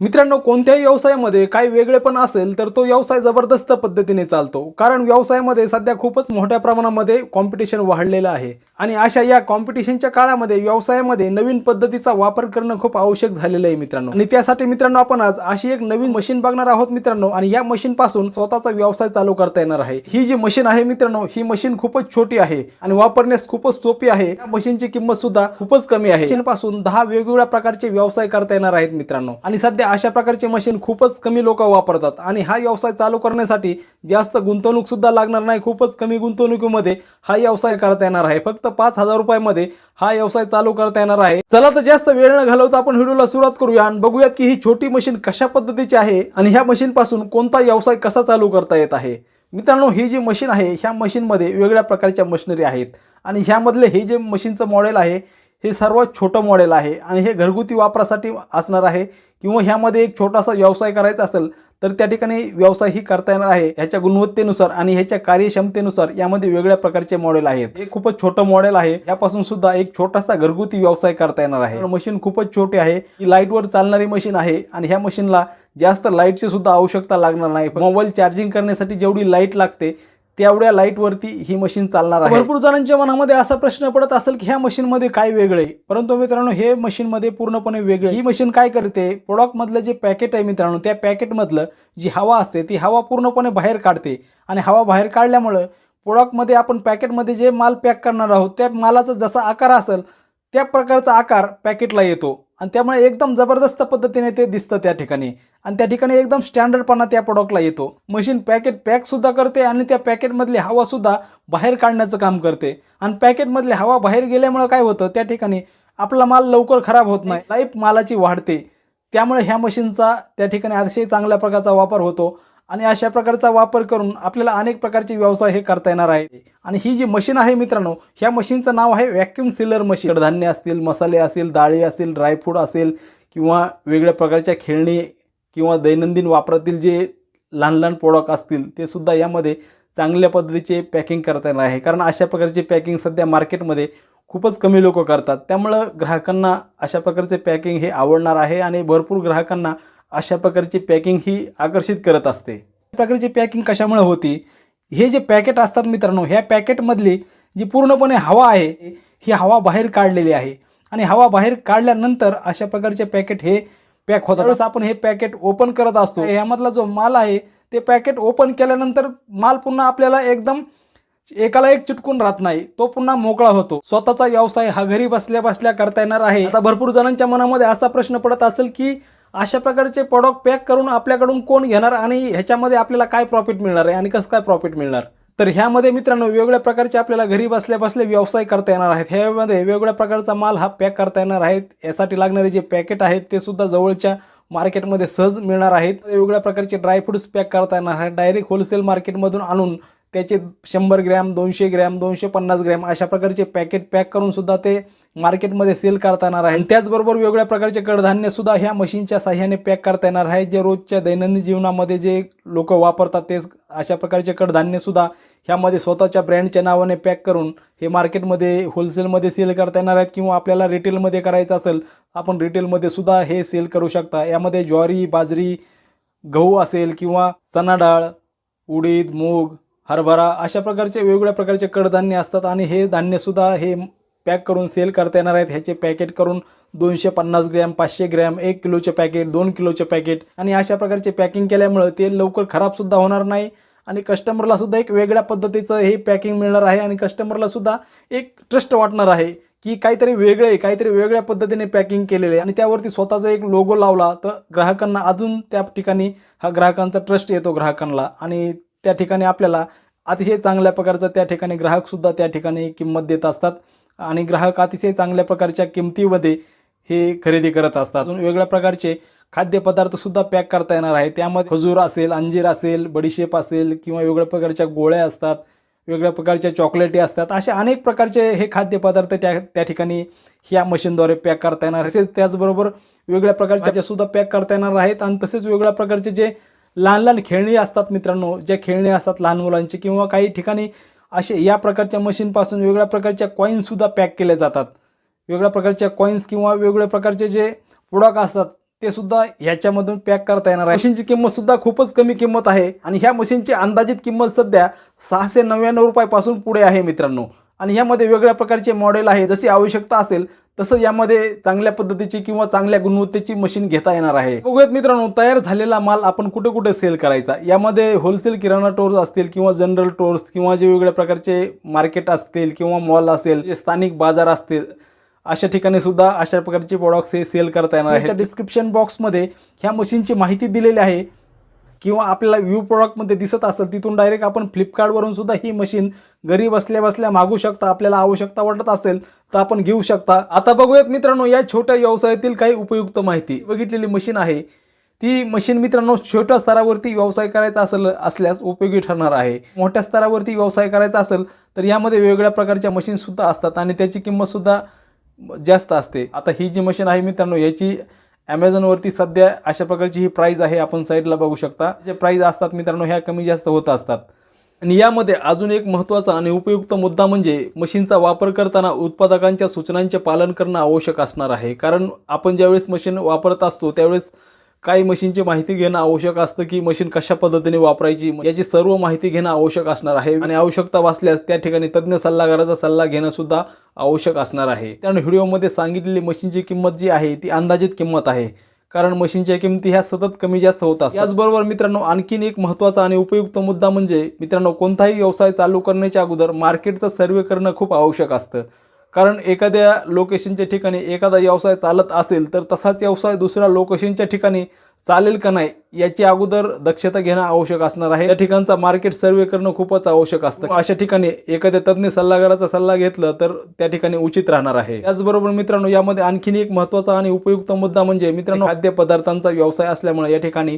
मित्रांनो कोणत्याही व्यवसायामध्ये काही वेगळेपण असेल तर तो व्यवसाय जबरदस्त पद्धतीने चालतो. कारण व्यवसायामध्ये सध्या खूपच मोठ्या प्रमाणामध्ये कॉम्पिटिशन वाढलेलं आहे. आणि अशा या कॉम्पिटिशनच्या काळामध्ये व्यवसायामध्ये नवीन पद्धतीचा वापर करणं खूप आवश्यक झालेलं आहे मित्रांनो. आणि त्यासाठी मित्रांनो आपण आज अशी एक नवीन मशीन बघणार आहोत मित्रांनो. आणि या मशीन पासून स्वतःचा व्यवसाय चालू करता येणार आहे. ही जी मशीन आहे मित्रांनो ही मशीन खूपच छोटी आहे आणि वापरण्यास खूपच सोपी आहे. या मशीनची किंमत सुद्धा खूपच कमी आहे. मशीन पासून दहा वेगवेगळ्या प्रकारचे व्यवसाय करता येणार आहेत मित्रांनो. आणि सध्या अशा प्रकारचे मशीन खूपच कमी लोक वापरतात. आणि हा व्यवसाय चालू करण्यासाठी जास्त गुंतवणूक सुद्धा लागणार नाही. खूपच कमी गुंतवणुकीमध्ये हा व्यवसाय करता येणार आहे. फक्त पाच हजार रुपयामध्ये हा व्यवसाय चालू करता येणार आहे. चला तर जास्त वेळ न घालवता आपण व्हिडिओला सुरुवात करूया आणि बघूयात की ही छोटी मशीन कशा पद्धतीची आहे आणि ह्या मशीन पासून कोणता व्यवसाय कसा चालू करता येत आहे. मित्रांनो ही जी मशीन आहे ह्या मशीनमध्ये वेगळ्या प्रकारच्या मशिनरी आहेत. आणि ह्यामधले हे जे मशीनचं मॉडेल आहे हे सर्वात छोटं मॉडेल आहे आणि हे घरगुती वापरासाठी असणार आहे. किंवा ह्यामध्ये एक छोटासा व्यवसाय करायचा असेल तर त्या ठिकाणी व्यवसाय ही करता येणार आहे. ह्याच्या गुणवत्तेनुसार आणि ह्याच्या कार्यक्षमतेनुसार यामध्ये वेगळ्या प्रकारचे मॉडेल आहेत. हे खूपच छोटं मॉडेल आहे. यापासून सुद्धा एक छोटासा घरगुती व्यवसाय करता येणार आहे. मशीन खूपच छोटी आहे. ही लाईटवर चालणारी मशीन आहे आणि ह्या मशीनला जास्त लाईटची सुद्धा आवश्यकता लागणार नाही. मोबाईल चार्जिंग करण्यासाठी जेवढी लाइट लागते तेवढ्या लाईटवरती ही मशीन चालणार आहे. भरपूर जणांच्या मनामध्ये असा प्रश्न पडत असेल की ह्या मशीनमध्ये काय वेगळे परंतु मित्रांनो हे मशीनमध्ये पूर्णपणे वेगळे ही मशीन काय करते? प्रोडक्टमधलं जे पॅकेट आहे मित्रांनो त्या पॅकेटमधलं जी हवा असते ती हवा पूर्णपणे बाहेर काढते. आणि हवा बाहेर काढल्यामुळं प्रोडक्टमध्ये आपण पॅकेटमध्ये जे माल पॅक करणार आहोत त्या मालाचा जसा आकार असेल त्या प्रकारचा आकार पॅकेटला येतो. आणि त्यामुळे एकदम जबरदस्त पद्धतीने ते दिसतं त्या ठिकाणी. आणि त्या ठिकाणी एकदम स्टँडर्डपणा त्या प्रॉडक्टला येतो. मशीन पॅकेट पॅकसुद्धा करते आणि त्या पॅकेटमधली हवासुद्धा बाहेर काढण्याचं काम करते. आणि पॅकेटमधली हवा बाहेर गेल्यामुळं काय होतं त्या ठिकाणी आपला माल लवकर खराब होत नाही. लाईफ मालाची वाढते. त्यामुळे ह्या मशीनचा त्या ठिकाणी अतिशय चांगल्या प्रकारचा वापर होतो. आणि अशा प्रकारचा वापर करून आपल्याला अनेक प्रकारचे व्यवसाय हे करता येणार आहे. आणि ही जी मशीन आहे मित्रांनो ह्या मशीनचं नाव आहे व्हॅक्युम सिलर मशीन. कडधान्य असतील मसाले असतील डाळी असतील ड्रायफ्रूट असेल किंवा वेगळ्या प्रकारच्या खेळणी किंवा दैनंदिन वापरातील जे लहान लहान प्रोडक्ट असतील ते सुद्धा यामध्ये चांगल्या पद्धतीचे पॅकिंग करता येणार आहे. कारण अशा प्रकारचे पॅकिंग सध्या मार्केटमध्ये खूपच कमी लोक करतात. त्यामुळं ग्राहकांना अशा प्रकारचे पॅकिंग हे आवडणार आहे आणि भरपूर ग्राहकांना अशा प्रकारची पॅकिंग ही आकर्षित करत असते. अशा प्रकारची पॅकिंग कशामुळे होती? हे जे पॅकेट असतात मित्रांनो ह्या पॅकेटमधली जी पूर्णपणे हवा आहे ही हवा बाहेर काढलेली आहे. आणि हवा बाहेर काढल्यानंतर अशा प्रकारचे पॅकेट हे पॅक होतात. जसं आपण हे पॅकेट ओपन करत असतो यामधला जो माल आहे ते पॅकेट ओपन केल्यानंतर माल पुन्हा आपल्याला एकदम एकाला एक चिटकून राहत नाही तो पुन्हा मोकळा होतो. स्वतःचा व्यवसाय हा घरी बसल्या बसल्या करता येणार आहे. आता भरपूर जणांच्या मनामध्ये असा प्रश्न पडत असेल की अशा प्रकारचे प्रॉडक्ट पॅक करून आपल्याकडून कोण घेणार आणि ह्याच्यामध्ये आपल्याला काय प्रॉफिट मिळणार आहे आणि कसं काय प्रॉफिट मिळणार? तर ह्यामध्ये मित्रांनो वेगवेगळ्या प्रकारचे आपल्याला घरी बसल्या बसल्या व्यवसाय करता येणार आहेत. ह्यामध्ये वेगवेगळ्या प्रकारचा माल हा पॅक करता येणार आहेत. यासाठी लागणारे जे पॅकेट आहेत ते सुद्धा जवळच्या मार्केटमध्ये सहज मिळणार आहेत. वेगवेगळ्या प्रकारचे ड्रायफ्रुट्स पॅक करता येणार आहेत. डायरेक्ट होलसेल मार्केटमधून आणून त्याचे शंभर ग्रॅम दोनशे ग्रॅम दोनशे पन्नास ग्रॅम अशा प्रकारचे पॅकेट पॅक करूनसुद्धा ते मार्केटमध्ये सेल करता येणार आहे आणि त्याचबरोबर वेगवेगळ्या प्रकारचे कडधान्यसुद्धा ह्या मशीनच्या साह्याने पॅक करता येणार आहे. जे रोजच्या दैनंदिन जीवनामध्ये जे लोक वापरतात तेच अशा प्रकारचे कडधान्यसुद्धा ह्यामध्ये स्वतःच्या ब्रँडच्या नावाने पॅक करून हे मार्केटमध्ये होलसेलमध्ये सेल करता येणार आहेत किंवा आपल्याला रिटेलमध्ये करायचं असेल आपण रिटेलमध्ये सुद्धा हे सेल करू शकता. यामध्ये ज्वारी बाजरी गहू असेल किंवा चना डाळ उडीद मूग हरभरा अशा प्रकारचे वेगवेगळ्या प्रकारचे कडधान्य असतात आणि हे धान्यसुद्धा हे पॅक करून सेल करता येणार आहेत. ह्याचे पॅकेट करून दोनशे पन्नास ग्रॅम पाचशे ग्रॅम एक किलोचे पॅकेट दोन किलोचे पॅकेट आणि अशा प्रकारचे पॅकिंग केल्यामुळं ते लवकर खराबसुद्धा होणार नाही आणि कस्टमरला सुद्धा एक वेगळ्या पद्धतीचं हे पॅकिंग मिळणार आहे आणि कस्टमरला सुद्धा एक ट्रस्ट वाटणार आहे की काहीतरी वेगळे आहे, काहीतरी वेगळ्या पद्धतीने पॅकिंग केलेले आहे आणि त्यावरती स्वतःचा एक लोगो लावला तर ग्राहकांना अजून त्या ठिकाणी हा ग्राहकांचा ट्रस्ट येतो ग्राहकांना आणि त्या ठिकाणी आपल्याला अतिशय चांगल्या प्रकारचा त्या ठिकाणी ग्राहकसुद्धा त्या ठिकाणी किंमत देत असतात. आणि ग्राहक अतिशय चांगल्या प्रकारच्या किमतीमध्ये हे खरेदी करत असतात. अजून वेगळ्या प्रकारचे खाद्यपदार्थसुद्धा पॅक करता येणार आहे. त्यामध्ये खजूर असेल अंजीर असेल बडीशेप असेल किंवा वेगळ्या प्रकारच्या गोळ्या असतात वेगळ्या प्रकारच्या चॉकलेटी असतात. असे अनेक प्रकारचे हे खाद्यपदार्थ त्या त्या ठिकाणी ह्या मशीनद्वारे पॅक करता येणार तसेच त्याचबरोबर वेगळ्या प्रकारच्या सुद्धा पॅक करता येणार आहेत. आणि तसेच वेगळ्या प्रकारचे जे लहान लहान खेळणी असतात मित्रांनो ज्या खेळणी असतात लहान मुलांची किंवा काही ठिकाणी असे या प्रकारच्या मशीनपासून वेगळ्या प्रकारच्या कॉईन्ससुद्धा पॅक केले जातात. वेगळ्या प्रकारच्या कॉईन्स किंवा वेगवेगळ्या प्रकारचे जे प्रोडक्ट असतात ते सुद्धा ह्याच्यामधून पॅक करता येणार आहे. मशीनची किंमत सुद्धा खूपच कमी किंमत आहे आणि ह्या मशीनची अंदाजित किंमत सध्या सहाशे नव्याण्णव रुपयापासून पुढे आहे मित्रांनो. आणि ह्यामध्ये वेगळ्या प्रकारचे मॉडेल आहे. जशी आवश्यकता असेल तसं यामध्ये चांगल्या पद्धतीची किंवा चांगल्या गुणवत्तेची मशीन घेता येणार आहे. बघूयात मित्रांनो तयार झालेला माल आपण कुठे कुठे सेल करायचा? यामध्ये होलसेल किराणा स्टोअर्स असतील किंवा जनरल स्टोअर्स किंवा जे वेगवेगळ्या प्रकारचे मार्केट असतील किंवा मॉल असेल जे स्थानिक बाजार असतील अशा ठिकाणी सुद्धा अशा प्रकारचे प्रोडक्ट्स हे सेल करता येणार आहे डिस्क्रिप्शन बॉक्समध्ये ह्या मशीनची माहिती दिलेली आहे. किंवा आपल्याला व्यू प्रॉडक्टमध्ये दिसत असेल तिथून डायरेक्ट आपण फ्लिपकार्टवरून सुद्धा ही मशीन घरी बसल्या बसल्या मागू शकता आपल्याला आवश्यकता वाटत असेल तर आपण घेऊ शकता. आता बघूयात मित्रांनो या छोट्या व्यवसायातील काही उपयुक्त माहिती. बघितलेली मशीन आहे. ती मशीन मित्रांनो छोट्या स्तरावरती व्यवसाय करायचा असेल असल्यास उपयोगी ठरणार आहे. मोठ्या स्तरावरती व्यवसाय करायचा असेल तर यामध्ये वेगवेगळ्या प्रकारच्या मशीनसुद्धा असतात आणि त्याची किंमतसुद्धा जास्त असते. आता ही जी मशीन आहे मित्रांनो याची ॲमेझॉनवरती सध्या अशा प्रकारची ही प्राईज आहे आपण साईडला बघू शकता. जे प्राईज असतात मित्रांनो ह्या कमी जास्त होत असतात. आणि यामध्ये अजून एक महत्त्वाचा आणि उपयुक्त मुद्दा म्हणजे मशीनचा वापर करताना उत्पादकांच्या सूचनांचे पालन करणं आवश्यक असणार आहे. कारण आपण ज्यावेळेस मशीन वापरत असतो त्यावेळेस काही मशीनची माहिती घेणं आवश्यक असतं की मशीन कशा पद्धतीने वापरायची याची सर्व माहिती घेणं आवश्यक असणार आहे आणि आवश्यकता वाचल्यास त्या ठिकाणी तज्ज्ञ सल्लागाराचा सल्ला घेणं सुद्धा आवश्यक असणार आहे. त्यामुळे व्हिडिओमध्ये सांगितलेली मशीनची किंमत जी आहे ती अंदाजित किंमत आहे. कारण मशीनच्या किमती ह्या सतत कमी जास्त होत असतात. याचबरोबर मित्रांनो आणखीन एक महत्त्वाचा आणि उपयुक्त मुद्दा म्हणजे मित्रांनो कोणताही व्यवसाय चालू करण्याच्या अगोदर मार्केटचा सर्वे करणं खूप आवश्यक असतं. कारण एखाद्या लोकेशनच्या ठिकाणी एखादा व्यवसाय चालत असेल तर तसाच व्यवसाय दुसऱ्या लोकेशनच्या ठिकाणी चालेल का नाही याची अगोदर दक्षता घेणं आवश्यक असणार आहे. या ठिकाणचा मार्केट सर्वे करणं खूपच आवश्यक असतं. अशा ठिकाणी एखाद्या तज्ज्ञ सल्लागाराचा सल्ला घेतलं तर त्या ठिकाणी उचित राहणार आहे. त्याचबरोबर मित्रांनो यामध्ये आणखीन एक महत्त्वाचा आणि उपयुक्त मुद्दा म्हणजे मित्रांनो खाद्यपदार्थांचा व्यवसाय असल्यामुळे या ठिकाणी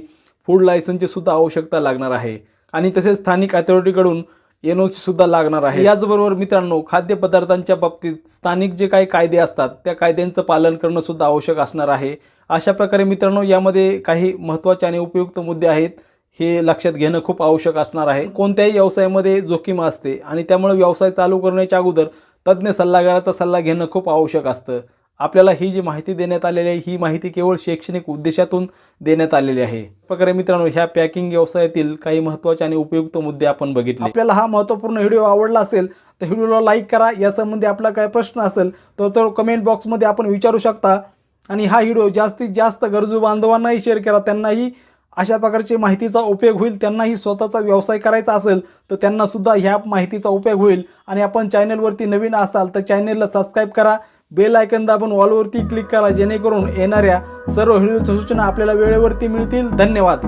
फूड लायसनची सुद्धा आवश्यकता लागणार आहे. आणि तसेच स्थानिक अथॉरिटीकडून एन ओ सुद्धा लागणार आहे. याचबरोबर मित्रांनो खाद्यपदार्थांच्या बाबतीत स्थानिक जे काही कायदे असतात त्या कायद्यांचं पालन करणं सुद्धा आवश्यक असणार आहे. अशा प्रकारे मित्रांनो यामध्ये काही महत्त्वाचे आणि उपयुक्त मुद्दे आहेत हे लक्षात घेणं खूप आवश्यक असणार आहे. कोणत्याही व्यवसायामध्ये जोखीम असते आणि त्यामुळे व्यवसाय चालू करण्याच्या अगोदर तज्ज्ञ सल्लागाराचा सल्ला घेणं खूप आवश्यक असतं. आपल्याला ही जी माहिती देण्यात आलेली आहे ही माहिती केवळ शैक्षणिक उद्देशातून देण्यात आलेली आहे. प्रकारे मित्रांनो ह्या पॅकिंग व्यवसायातील काही महत्त्वाचे आणि उपयुक्त मुद्दे आपण बघितले. आपल्याला हा महत्त्वपूर्ण व्हिडिओ आवडला असेल तर व्हिडिओला लाईक करा. यासंबंधी आपला काय प्रश्न असेल तर तो कमेंट बॉक्समध्ये आपण विचारू शकता. आणि हा व्हिडिओ जास्तीत जास्त गरजू बांधवांनाही शेअर करा. त्यांनाही अशा प्रकारची माहितीचा उपयोग होईल. त्यांनाही स्वतःचा व्यवसाय करायचा असेल तर त्यांनासुद्धा ह्या माहितीचा उपयोग होईल. आणि आपण चॅनलवरती नवीन असाल तर चॅनलला सबस्क्राईब करा. बेल आयकन दाबून वॉलवरती क्लिक करा जेणेकरून येणाऱ्या सर्व व्हिडिओच्या सूचना आपल्याला वेळेवरती मिळतील. धन्यवाद.